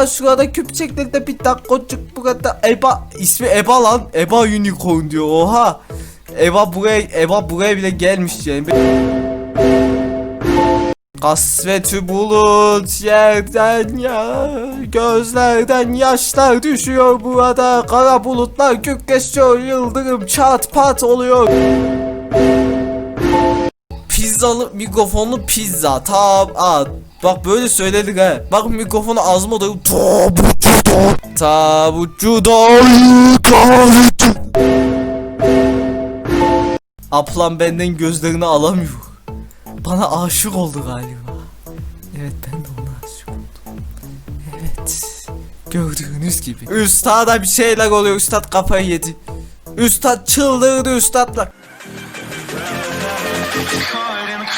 Aa şurada köpecekleri bir dakikacık burada Eba ismi Eba lan. Eba Unicorn diyor. Oha. Eba buraya Eba buraya bile gelmiş yani. Kasveti bulut yerden ya. Gözlerden yaşlar düşüyor burada. Kara bulutlar gökleşiyor Yıldırım çat pat oluyor Pizzalı mikrofonlu pizza tab aa, Bak böyle söyledik ha Bak mikrofonu ağzıma doyup Tabutçudan Tabutçudan Ablam benden gözlerini alamıyor bana aşık oldu galiba. Evet ben de ona aşık oldum. Evet. Gördüğünüz gibi. Üstada bir şeyler oluyor. Üstad kafayı yedi. Üstad çıldırdı üstadla.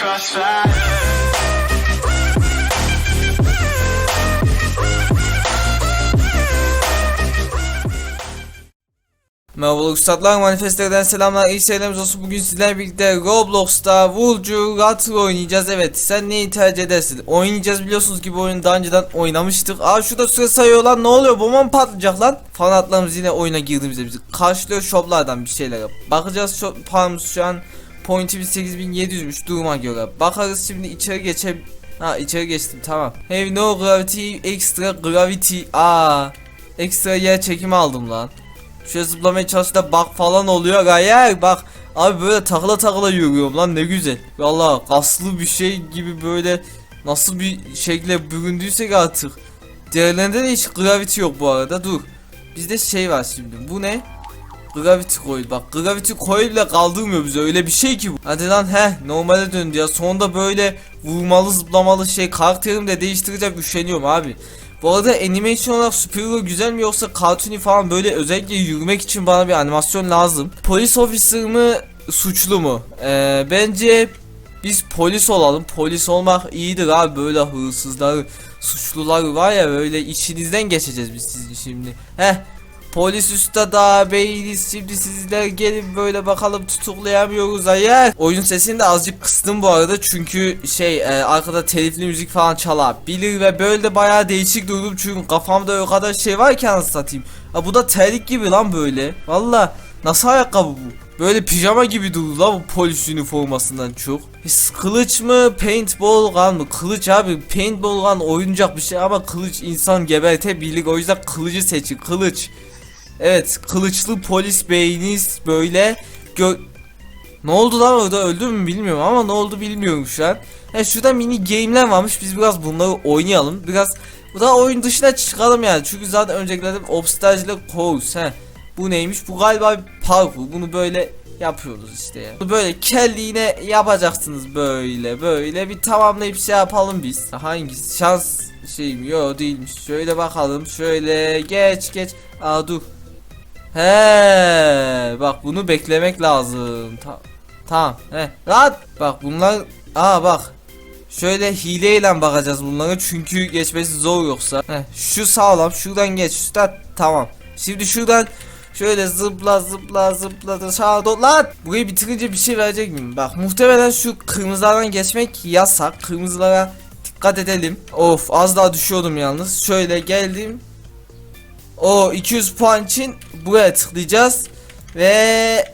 The crossfire. Merhaba üstadlar manifestlerden selamlar iyi seyirlerimiz olsun. Bugün sizlerle birlikte Roblox'ta Vulcu Ratro oynayacağız. Evet sen neyi tercih edersin? Oynayacağız biliyorsunuz ki bu oyunu daha önceden oynamıştık. Aa şurada süre sayıyor lan ne oluyor? Bomba mı patlayacak lan. Fanatlarımız yine oyuna girdiğimizde bizi karşılıyor. Shoplardan bir şeyler yap bakacağız. Shop paramız şu an pointimiz 8700'müş duruma göre bakarız şimdi içeri geçe ha içeri geçtim tamam. Have no gravity extra gravity aa ekstra yer çekimi aldım lan. Şöyle zıplamaya çalıştığında bak falan oluyor hayır bak. Abi böyle takla takla yürüyorum lan ne güzel. Valla kaslı bir şey gibi böyle Nasıl bir şekle büründüysek artık. Diğerlerinde de hiç gravity yok bu arada dur. Bizde şey var şimdi bu ne Gravity coil bak Gravity coil bile kaldırmıyor bize öyle bir şey ki bu Hadi lan he normale döndü ya sonunda böyle vurmalı zıplamalı şey karakterimi de değiştirecek üşeniyorum abi bu arada animasyon olarak Superhero güzel mi yoksa cartoony falan böyle özellikle yürümek için bana bir animasyon lazım. Polis officer mı suçlu mu? Ee, bence biz polis olalım. Polis olmak iyidir abi böyle hırsızlar, suçlular var ya böyle içinizden geçeceğiz biz sizin şimdi. Heh Polis üstada beyiniz şimdi sizler gelin böyle bakalım tutuklayamıyoruz hayır. Oyun sesini de azıcık kıstım bu arada çünkü şey e, arkada telifli müzik falan çalabilir ve böyle de bayağı değişik durdum çünkü kafamda o kadar şey var ki anasını satayım. Ha, bu da terlik gibi lan böyle. Valla nasıl ayakkabı bu? Böyle pijama gibi durdu la bu polis üniformasından çok. Kılıç mı paintball gun mı? Kılıç abi paintball gun oyuncak bir şey ama kılıç insan gebertebilir o yüzden kılıcı seçin kılıç. Evet kılıçlı polis beyiniz böyle gö Ne oldu lan orada öldü mü bilmiyorum ama ne oldu bilmiyorum şu an. He şurada mini game'ler varmış biz biraz bunları oynayalım. Biraz bu da oyun dışına çıkalım yani. Çünkü zaten öncekilerde obstacle course he. Bu neymiş? Bu galiba bir parkur. Bunu böyle yapıyoruz işte ya. Böyle kelliğine yapacaksınız böyle böyle bir tamamlayıp şey yapalım biz. Hangisi? Şans şey mi? Yok değilmiş. Şöyle bakalım. Şöyle geç geç. Aa dur. He, bak bunu beklemek lazım. Ta tamam. He. Rahat. Bak bunlar aa bak. Şöyle hileyle bakacağız bunlara çünkü geçmesi zor yoksa. He, şu sağlam. Şuradan geç. Üstad tamam. Şimdi şuradan şöyle zıpla zıpla zıpla da sağa doğru burayı bitirince bir şey verecek miyim bak muhtemelen şu kırmızılardan geçmek yasak kırmızılara dikkat edelim of az daha düşüyordum yalnız şöyle geldim o 200 puan için buraya tıklayacağız. Ve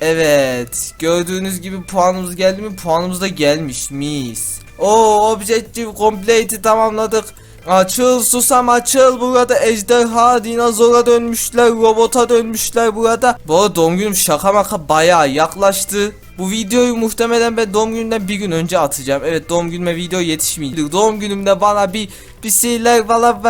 Evet gördüğünüz gibi puanımız geldi mi? Puanımız da gelmiş mis. O objective complete'i tamamladık. Açıl susam açıl. Burada ejderha dinozora dönmüşler robota dönmüşler burada. Bu arada doğum günüm şaka maka bayağı yaklaştı bu videoyu muhtemelen ben doğum günümden bir gün önce atacağım. Evet doğum günüme video yetişmeyecek. Doğum günümde bana bir bir şeyler bana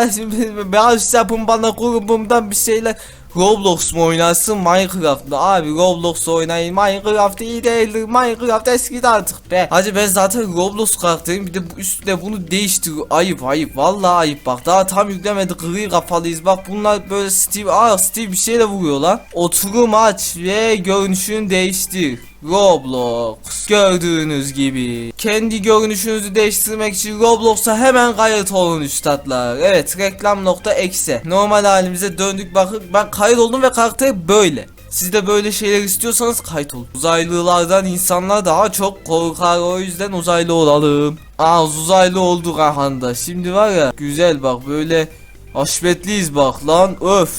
bağış yapın bana grubumdan bir şeyler. Roblox mu oynarsın Minecraft mı? Abi Roblox oynayın Minecraft iyi değildir Minecraft eskidi artık be Hacı ben zaten Roblox karakterim bir de üstüne bunu değiştir Ayıp ayıp vallahi ayıp bak daha tam yüklemedi gri kafalıyız bak bunlar böyle Steve aa Steve bir şeyle vuruyor lan Oturum aç ve görünüşünü değiştir Roblox gördüğünüz gibi kendi görünüşünüzü değiştirmek için Roblox'a hemen kayıt olun üstadlar evet reklam nokta eksi normal halimize döndük bakın ben kayıt oldum ve karakter böyle Siz de böyle şeyler istiyorsanız kayıt olun. Uzaylılardan insanlar daha çok korkar o yüzden uzaylı olalım. Aa uzaylı olduk ahanda. Şimdi var ya güzel bak böyle haşmetliyiz bak lan öf.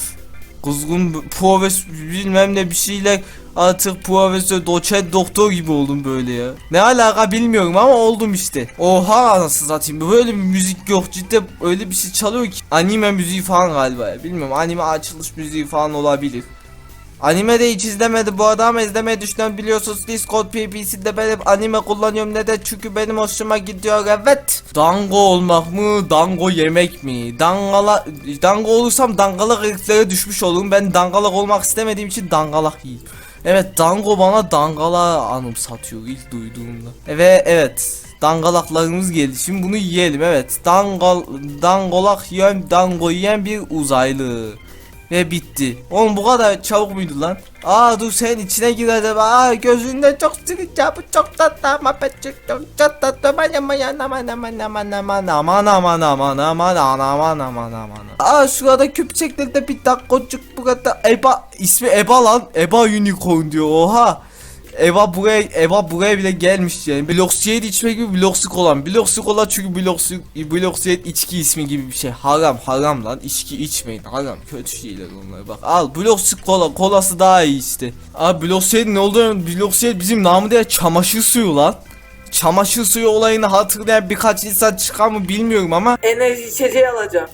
Kuzgun profes bilmem ne bir şeyler artık profesör doçent doktor gibi oldum böyle ya. Ne alaka bilmiyorum ama oldum işte. Oha anasını satayım. Böyle bir müzik yok. Cidden öyle bir şey çalıyor ki. Anime müziği falan galiba ya. Bilmiyorum anime açılış müziği falan olabilir. Anime de hiç izlemedi. Bu adam izlemeyi düşünüyorum biliyorsunuz Discord PPC'de ben hep anime kullanıyorum. Neden? Çünkü benim hoşuma gidiyor. Evet. Dango olmak mı? Dango yemek mi? Dangala Dango olursam dangalak heriflere düşmüş olurum. Ben dangalak olmak istemediğim için dangalak yiyeyim Evet dango bana dangala anımsatıyor ilk duyduğumda. Evet evet dangalaklarımız geldi. Şimdi bunu yiyelim. Evet dangal dangolak yiyen dango yiyen bir uzaylı ve bitti. Oğlum bu kadar çabuk muydu lan? Aa dur sen içine gir hadi. Aa gözünde çok sıkıca bu çok tatlı ama çok çok çok tatlı aman aman aman aman aman aman aman aman aman aman aman aman aman Aa şurada köpçeklerde bir dakikacık burada Eba ismi Eba lan Eba Unicorn diyor oha Eva buraya Eva buraya bile gelmiş yani. Bloxiyet içme gibi bloksik olan. Bloksik olan çünkü bloksik bloksiyet içki ismi gibi bir şey. Haram haram lan. içki içmeyin. Haram. Kötü şeyler onlar. Bak al bloksik kola. Kolası daha iyi işte. Abi bloksiyet ne oldu? Bloksiyet bizim namı değil çamaşır suyu lan. Çamaşır suyu olayını hatırlayan birkaç insan çıkar mı bilmiyorum ama enerji içeceği alacağım.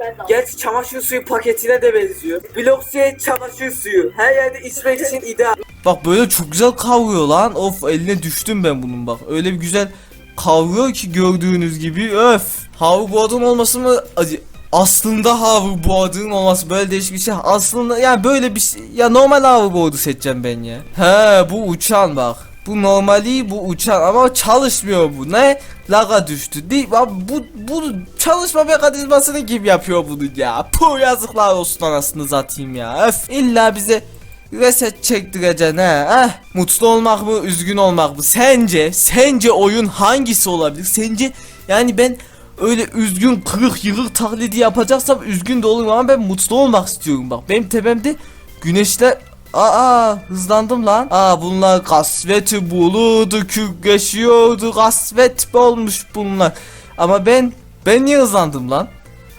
Ben de Gerçi çamaşır suyu paketine de benziyor. Bloksiye çamaşır suyu. Her yerde içmek için ideal. Bak böyle çok güzel kavuruyor lan. Of eline düştüm ben bunun bak. Öyle bir güzel kavuruyor ki gördüğünüz gibi. Öf. Hoverboard'un olması mı acı? Aslında hoverboard'un olması böyle değişik bir şey. Aslında yani böyle bir şey. Ya normal hoverboard'u seçeceğim ben ya. He bu uçan bak. Bu normali bu uçan ama çalışmıyor bu. Ne? Laga düştü. Değil, Abi bu bu çalışma mekanizmasını kim yapıyor bunu ya? Puh yazıklar olsun anasını satayım ya. Öf illa bize reset çektireceksin he. Eh, mutlu olmak mı, üzgün olmak mı? Sence, sence oyun hangisi olabilir? Sence yani ben öyle üzgün kırık yıkık taklidi yapacaksam üzgün de olurum ama ben mutlu olmak istiyorum bak. Benim tepemde güneşler Aa hızlandım lan. Aa bunlar kasveti buludu kürgeşiyordu kasvet olmuş bunlar. Ama ben ben niye hızlandım lan?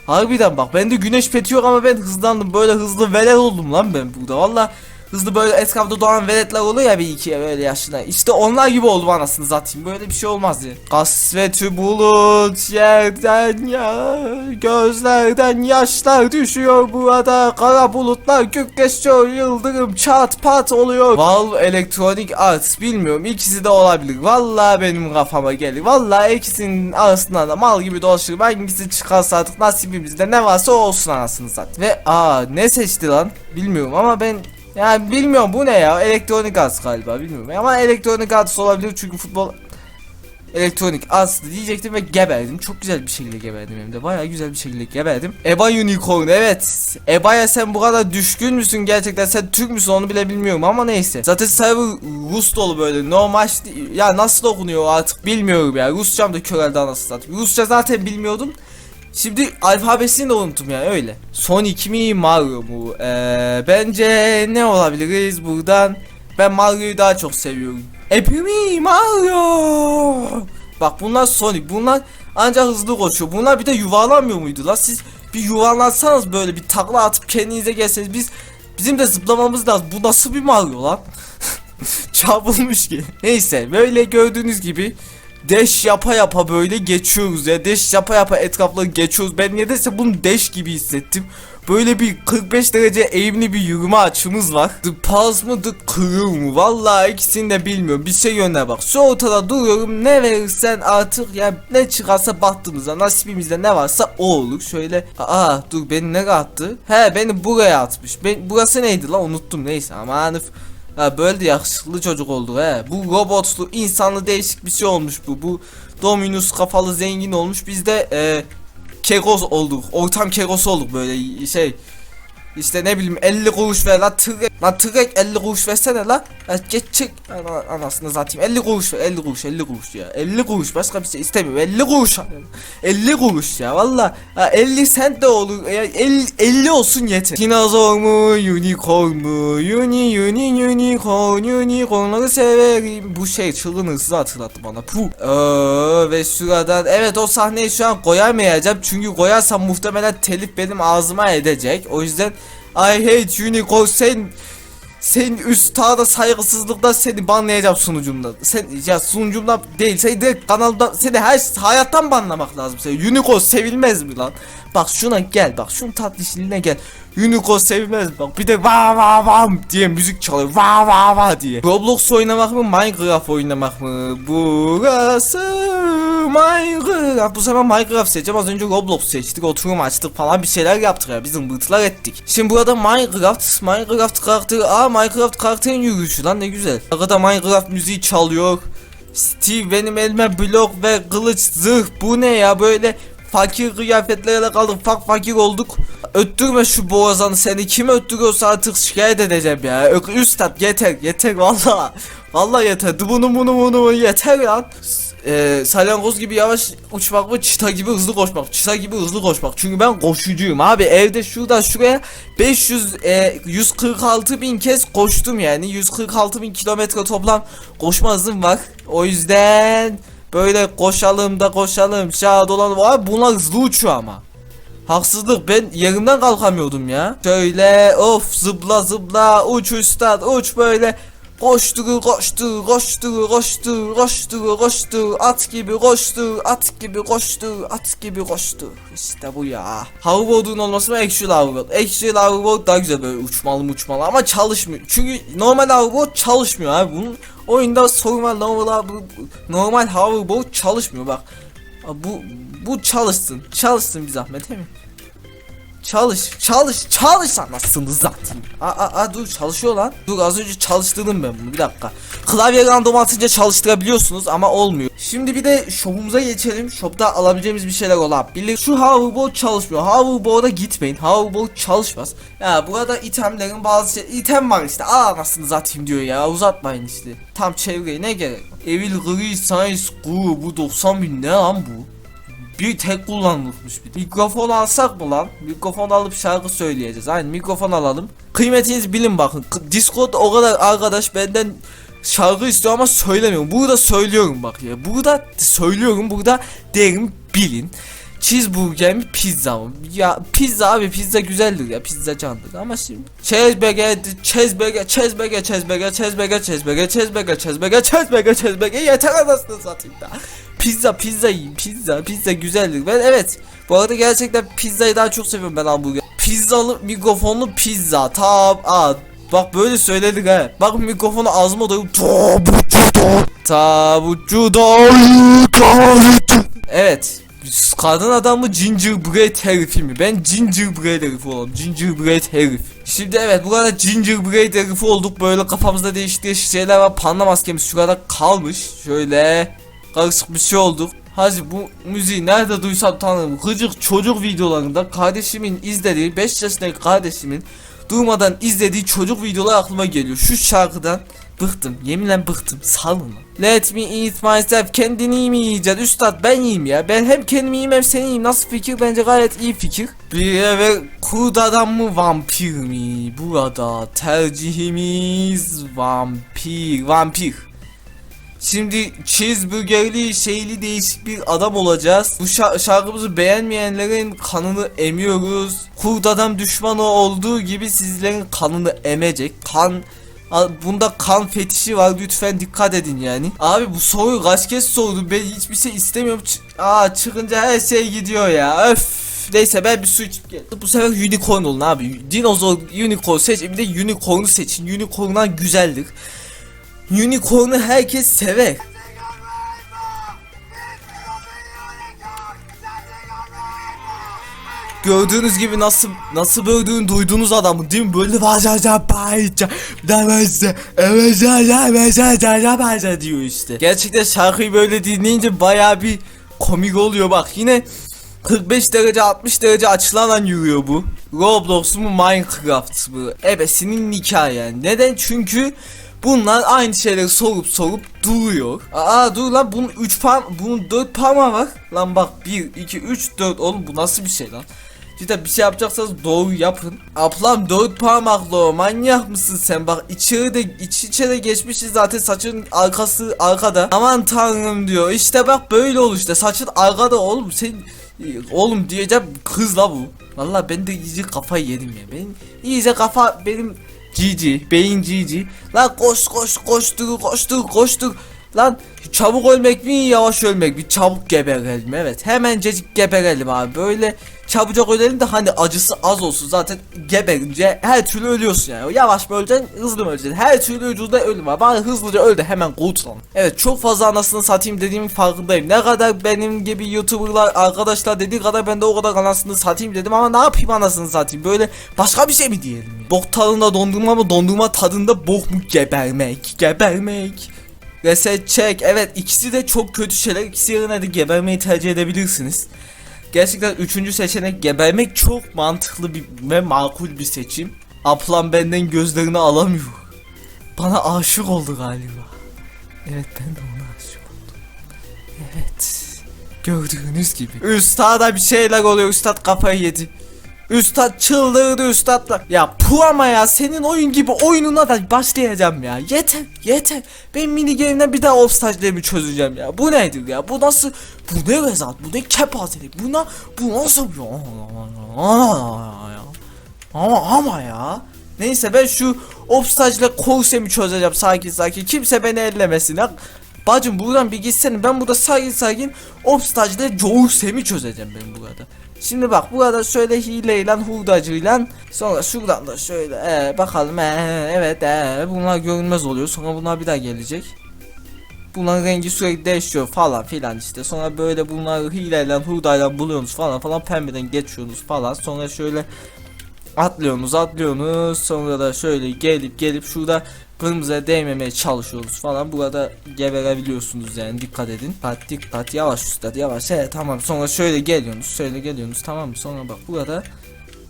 Harbiden bak bende güneş peti yok ama ben hızlandım böyle hızlı velet oldum lan ben burada valla Hızlı böyle etrafta doğan veletler oluyor ya bir iki böyle yaşına. İşte onlar gibi oldum anasını zaten böyle bir şey olmaz ya Kasveti bulut yerden ya Gözlerden yaşlar düşüyor burada Kara bulutlar gökleşiyor yıldırım çat pat oluyor. Valve Electronic Arts bilmiyorum ikisi de olabilir. Valla benim kafama gelir. Valla ikisinin arasında da mal gibi dolaşır. Hangisi çıkarsa artık nasibimizde ne varsa olsun anasını zaten Ve aa ne seçti lan? Bilmiyorum ama ben yani bilmiyorum bu ne ya? Elektronik arts galiba bilmiyorum. Ama elektronik arts olabilir çünkü futbol elektronik arts diyecektim ve geberdim. Çok güzel bir şekilde geberdim hem de. Bayağı güzel bir şekilde geberdim. Eba Unicorn evet. Eba'ya sen bu kadar düşkün müsün gerçekten? Sen Türk müsün onu bile bilmiyorum ama neyse. Zaten server Rus dolu böyle. Normal ya nasıl okunuyor artık bilmiyorum ya. Rusçam da körelde anasını satayım. Rusça zaten bilmiyordum Şimdi alfabesini de unuttum yani öyle. Son 2 mi Mario mu? Ee, bence ne olabiliriz buradan? Ben Mario'yu daha çok seviyorum. Epimi Mario. Bak bunlar Sonic. Bunlar ancak hızlı koşuyor. Bunlar bir de yuvarlanmıyor muydu la? Siz bir yuvarlansanız böyle bir takla atıp kendinize gelseniz biz bizim de zıplamamız lazım. Bu nasıl bir Mario lan? Çarpılmış ki. Neyse böyle gördüğünüz gibi Dash yapa yapa böyle geçiyoruz ya. Dash yapa yapa etrafları geçiyoruz. Ben nedense bunu dash gibi hissettim. Böyle bir 45 derece eğimli bir yürüme açımız var. The Pulse mı The Crew mu? Vallahi ikisini de bilmiyorum. Bir şey yönler bak. Şu ortada duruyorum. Ne verirsen artık ya ne çıkarsa baktığımızda nasibimizde ne varsa o olur. Şöyle aa dur beni nereye attı? He beni buraya atmış. Ben, burası neydi lan unuttum neyse aman üf. Ha böyle de yakışıklı çocuk oldu he. Bu robotlu, insanlı değişik bir şey olmuş bu. Bu Dominus kafalı zengin olmuş. Biz de e, kegos olduk. Ortam kegosu olduk böyle şey. İşte ne bileyim 50 kuruş ver la tırek la tırek 50 kuruş versene la ya anasını satayım. 50 kuruş ver 50 kuruş 50 kuruş ya. 50 kuruş başka bir şey istemiyorum. 50 kuruş 50 kuruş ya valla. Ha, 50 sent de olur. Ya 50, 50 olsun yeter. Dinozor mu unicorn mu? Uni uni unicorn unicornları severim. Bu şey çılgın hırsızı hatırlattı bana. Puh. Ee, ve şuradan evet o sahneyi şu an koyamayacağım. Çünkü koyarsam muhtemelen telif benim ağzıma edecek. O yüzden I hate unicorn sen sen üstada saygısızlıktan seni banlayacağım sunucumdan. Sen ya sunucumdan değil seni direkt kanaldan seni her hayattan banlamak lazım seni. Unicorn sevilmez mi lan? Bak şuna gel bak şunun tatlışlığına gel. Unicorn sevilmez mi? Bak bir de va va va diye müzik çalıyor. Va va va diye. Roblox oynamak mı Minecraft oynamak mı? Burası Minecraft. Bu sefer Minecraft seçeceğim. Az önce Roblox seçtik. Oturum açtık falan bir şeyler yaptık ya. Bizim bıtılar ettik. Şimdi burada Minecraft. Minecraft karakteri. Aa Minecraft karakterin yürüyüşü lan ne güzel. Arkada Minecraft müziği çalıyor. Steve benim elime blok ve kılıç zırh. Bu ne ya böyle fakir kıyafetlerle kaldık. Fak fakir olduk. Öttürme şu boğazanı seni. Kim öttürüyorsa artık şikayet edeceğim ya. Üstad yeter yeter valla. Valla yeter. Bunu bunu bunu yeter lan. Eee salyangoz gibi yavaş uçmak mı çita gibi hızlı koşmak çita gibi hızlı koşmak çünkü ben koşucuyum abi evde şuradan şuraya 500 e, 146 bin kez koştum yani 146 bin kilometre toplam koşma hızım var o yüzden böyle koşalım da koşalım şaha dolanalım. Abi bunlar uçuyor ama. Haksızlık ben yerimden kalkamıyordum ya. Şöyle of zıpla zıpla uç üstad uç böyle Koştu koştu koştu koştu koştu koştu at gibi koştu at gibi koştu at gibi koştu işte bu ya. Hoverboard'un olması mı? Actual Hoverboard. Actual Hoverboard daha güzel böyle uçmalı uçmalı ama çalışmıyor. Çünkü normal Hoverboard çalışmıyor abi. Bunun oyunda normal normal normal Hoverboard çalışmıyor. Bak bu bu çalışsın. Çalışsın bir zahmet değil mi? Çalış, çalış, çalış anasını zaten. Aa, aa, aa, dur çalışıyor lan. Dur az önce çalıştırdım ben bunu bir dakika. Klavye random atınca çalıştırabiliyorsunuz ama olmuyor. Şimdi bir de shop'umuza geçelim. Shop'ta alabileceğimiz bir şeyler olabilir. Şu hoverboard çalışmıyor. Hoverboard'a gitmeyin. Hoverboard çalışmaz. Ya burada itemlerin bazı şey item var işte. Aa anasını zatayım diyor ya. Uzatmayın işte. Tam çevreye ne gerek? Evil Gri Science Guru bu 90 bin ne lan bu? Bir tek kullanılmış bir. Mikrofon alsak mı lan? Mikrofon alıp şarkı söyleyeceğiz. Aynen mikrofon alalım. Kıymetinizi bilin bakın. Discord o kadar arkadaş benden şarkı istiyor ama söylemiyorum. Burada söylüyorum bak ya. Burada söylüyorum. Burada derim bilin. Cheeseburger mi? Pizza mı? Ya pizza abi pizza güzeldir ya pizza candır. Ama şimdi cheeseburger cheeseburger cheeseburger cheeseburger cheeseburger cheeseburger cheeseburger cheeseburger cheeseburger cheeseburger yeter anasını satayım da. Pizza pizza yiyin pizza pizza güzeldir. Ben evet. Bu arada gerçekten pizzayı daha çok seviyorum ben hamburger. Pizzalı mikrofonlu pizza. Tab aa Bak böyle söyledik ha. Bak mikrofonu ağzıma doyup tabucu da tabucu da Evet. Kadın adam mı gingerbread herifi mi? Ben gingerbread herifi olalım. Gingerbread herif. Şimdi evet bu kadar gingerbread herifi olduk. Böyle kafamızda değişik değişik şeyler var. Panda maskemiz şurada kalmış. Şöyle karışık bir şey olduk. Hacı bu müziği nerede duysam tanırım. Gıcık çocuk videolarında kardeşimin izlediği 5 yaşındaki kardeşimin durmadan izlediği çocuk videolar aklıma geliyor. Şu şarkıdan bıktım. Yeminle bıktım. Salın. Let me eat myself. Kendini mi yiyeceksin? Üstad ben yiyeyim ya. Ben hem kendimi yiyeyim hem seni yiyeyim. Nasıl fikir? Bence gayet iyi fikir. Bir eve kurt mı vampir mi? Burada tercihimiz vampir. Vampir. Şimdi cheeseburgerli şeyli değişik bir adam olacağız. Bu şa- şarkımızı beğenmeyenlerin kanını emiyoruz. Kurt adam düşmanı olduğu gibi sizlerin kanını emecek. Kan Bunda kan fetişi var lütfen dikkat edin yani. Abi bu soruyu kaç kez sordum ben hiçbir şey istemiyorum. Ç- Aa çıkınca her şey gidiyor ya. Öf. Neyse ben bir su içip geldim. Bu sefer unicorn olun abi. Dinozor unicorn seç. Bir de unicorn'u seçin. Unicorn'lar güzeldir. Unicorn'u herkes sever. Gördüğünüz gibi nasıl nasıl böldüğünü duyduğunuz adamı değil mi? Böyle diyor işte. Gerçekten şarkıyı böyle dinleyince baya bir komik oluyor bak yine 45 derece 60 derece açılarla yürüyor bu. Roblox mu Minecraft mı? Ebesinin nikahı yani. Neden? Çünkü bunlar aynı şeyleri sorup sorup duruyor. Aa dur lan bunun 3 parm bunun 4 parmağı var. Lan bak 1 2 3 4 oğlum bu nasıl bir şey lan? Cidden bir şey yapacaksanız doğru yapın. Ablam dört parmaklı manyak mısın sen? Bak içeri de iç içe de geçmişiz zaten saçın arkası arkada. Aman tanrım diyor. İşte bak böyle olur işte. Saçın arkada oğlum sen oğlum diyeceğim kız la bu. Valla ben de iyice kafayı yedim ya. Benim iyice kafa benim GG beyin GG lan koş koş koştur koştur koştur. Lan çabuk ölmek mi yavaş ölmek mi? Çabuk geberelim evet. Hemencecik geberelim abi. Böyle çabucak ölelim de hani acısı az olsun. Zaten geberince her türlü ölüyorsun yani. Yavaş mı öleceksin hızlı mı öleceksin? Her türlü ucuzda ölüm var. Bana hızlıca öl de hemen kurtulalım. Evet çok fazla anasını satayım dediğimin farkındayım. Ne kadar benim gibi youtuberlar arkadaşlar dediği kadar ben de o kadar anasını satayım dedim ama ne yapayım anasını satayım? Böyle başka bir şey mi diyelim ya? bok tadında dondurma mı dondurma tadında bok mu gebermek? Gebermek. Reset check. Evet ikisi de çok kötü şeyler. İkisi yerine de gebermeyi tercih edebilirsiniz. Gerçekten üçüncü seçenek gebermek çok mantıklı bir ve makul bir seçim. Ablam benden gözlerini alamıyor. Bana aşık oldu galiba. Evet ben de ona aşık oldum. Evet. Gördüğünüz gibi. Üstada bir şeyler oluyor. Üstad kafayı yedi. Üstad çıldırdı üstadla. Ya pu ama ya senin oyun gibi oyununa da başlayacağım ya. Yeter yeter. Ben mini game'den bir daha obstajlarımı çözeceğim ya. Bu nedir ya? Bu nasıl? Bu ne rezat? Bu ne kepazelik? Buna bu nasıl? Ama ama ya. Neyse ben şu obstajla korsemi çözeceğim sakin sakin. Kimse beni ellemesin ya. Bacım buradan bir gitsene ben burada sakin sakin obstajla Jousemi çözeceğim ben burada. Şimdi bak burada şöyle hileyle hurdacıyla sonra şuradan da şöyle ee, bakalım ee, evet ee, bunlar görünmez oluyor. Sonra bunlar bir daha gelecek. Bunların rengi sürekli değişiyor falan filan işte. Sonra böyle bunları hileyle hurdayla buluyorsunuz falan falan pembeden geçiyorsunuz falan. Sonra şöyle atlıyorsunuz atlıyorsunuz. Sonra da şöyle gelip gelip şurada kırmızıya değmemeye çalışıyoruz falan. Burada geberebiliyorsunuz yani. Dikkat edin. Dikkat dikkat yavaş üstad yavaş. He tamam. Sonra şöyle geliyorsunuz şöyle geliyorsunuz. Tamam mı? Sonra bak burada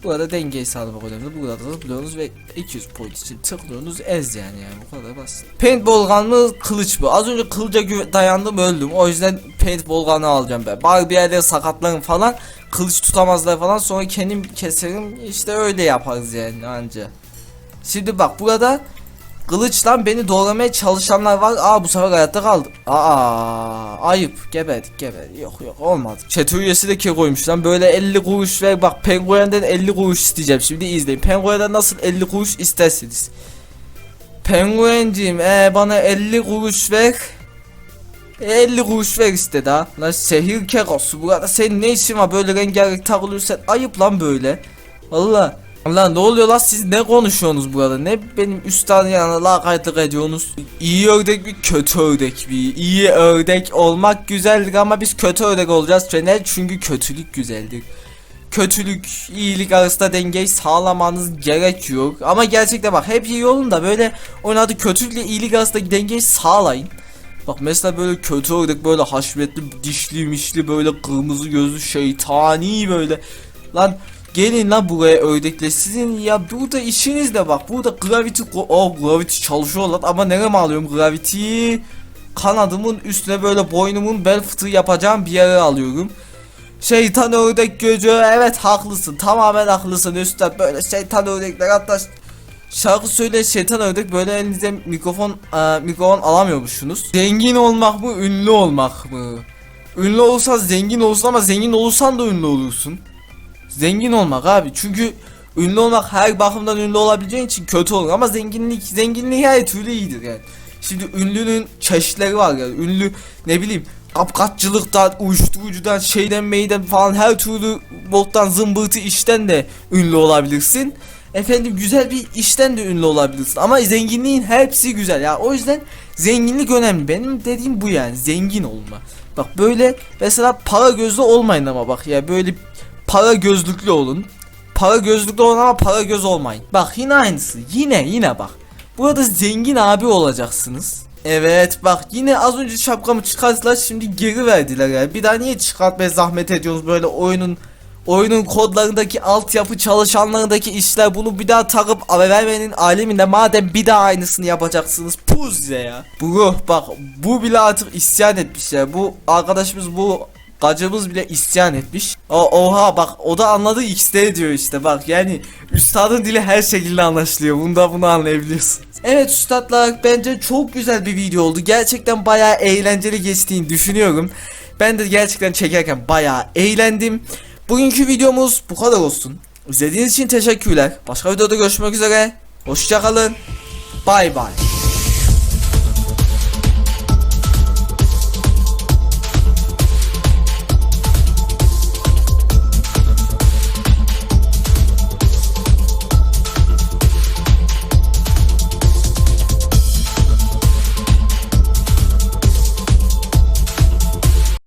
burada dengeyi sağlamak önemli burada da zıplıyorsunuz ve 200 point için tıklıyorsunuz. Ez yani yani bu kadar basit. Paintball gun mı kılıç mı? Az önce kılıca dayandım öldüm. O yüzden paintball gun'ı alacağım ben. Bari bir yerde sakatlarım falan. Kılıç tutamazlar falan. Sonra kendim keserim. İşte öyle yaparız yani anca. Şimdi bak burada kılıçla beni doğramaya çalışanlar var. Aa bu sefer hayatta kaldım. Aa ayıp. Geberdik geberdik. Yok yok olmadı. Chat üyesi de koymuş lan. Böyle 50 kuruş ver. Bak penguenden 50 kuruş isteyeceğim. Şimdi izleyin. Penguenden nasıl 50 kuruş istersiniz. Penguenciğim ee, bana 50 kuruş ver. 50 kuruş ver istedi ha. Lan şehir kerosu burada senin ne işin var böyle rengarenk takılıyorsun ayıp lan böyle. Valla. Lan ne oluyor lan? Siz ne konuşuyorsunuz burada ne benim üstadın yanına lakaytlık ediyorsunuz? İyi ördek bir kötü ördek bir iyi ördek olmak güzeldir ama biz kötü ördek olacağız. Neden? çünkü kötülük güzeldir. Kötülük iyilik arasında dengeyi sağlamanız gerekiyor. Ama gerçekten bak hep iyi olun da böyle oynadığı kötülükle iyilik arasındaki dengeyi sağlayın. Bak mesela böyle kötü ördek böyle haşmetli dişli mişli böyle kırmızı gözlü şeytani böyle. Lan gelin lan buraya ördekle sizin ya burada işiniz de bak. Burada gravity o gravity çalışıyor lan. Ama nereye alıyorum gravity? Kanadımın üstüne böyle boynumun bel fıtığı yapacağım bir yere alıyorum. Şeytan ördek gözü. Evet haklısın. Tamamen haklısın üstad. Böyle şeytan ördekler. Hatta Şarkı söyle şeytan ördek böyle elinize mikrofon e, mikrofon alamıyormuşsunuz. Zengin olmak mı ünlü olmak mı? Ünlü olursan zengin olursun ama zengin olursan da ünlü olursun. Zengin olmak abi. Çünkü ünlü olmak her bakımdan ünlü olabileceğin için kötü olur. Ama zenginlik zenginlik her türlü iyidir yani. Şimdi ünlünün çeşitleri var yani ünlü ne bileyim kapkaççılıktan, uyuşturucudan, şeyden meyden falan her türlü bottan zımbırtı işten de ünlü olabilirsin. Efendim güzel bir işten de ünlü olabilirsin. Ama zenginliğin hepsi güzel. Ya o yüzden zenginlik önemli. Benim dediğim bu yani zengin olma. Bak böyle mesela para gözlü olmayın ama bak. Ya böyle para gözlüklü olun. Para gözlüklü olun ama para göz olmayın. Bak yine aynısı. Yine yine bak. Burada zengin abi olacaksınız. Evet bak yine az önce şapkamı çıkarttılar şimdi geri verdiler ya. Bir daha niye çıkartmaya zahmet ediyorsunuz böyle oyunun oyunun kodlarındaki altyapı çalışanlarındaki işler? Bunu bir daha takıp AVM'nin aleminde madem bir daha aynısını yapacaksınız puz ya. Bro bak bu bile artık isyan etmiş ya. Bu arkadaşımız bu Gacımız bile isyan etmiş. O, oha bak o da anladı XD diyor işte bak yani üstadın dili her şekilde anlaşılıyor. Bunda bunu anlayabiliyorsun. Evet üstadlar bence çok güzel bir video oldu. Gerçekten bayağı eğlenceli geçtiğini düşünüyorum. Ben de gerçekten çekerken bayağı eğlendim. Bugünkü videomuz bu kadar olsun. İzlediğiniz için teşekkürler. Başka videoda görüşmek üzere. Hoşçakalın. Bay bay.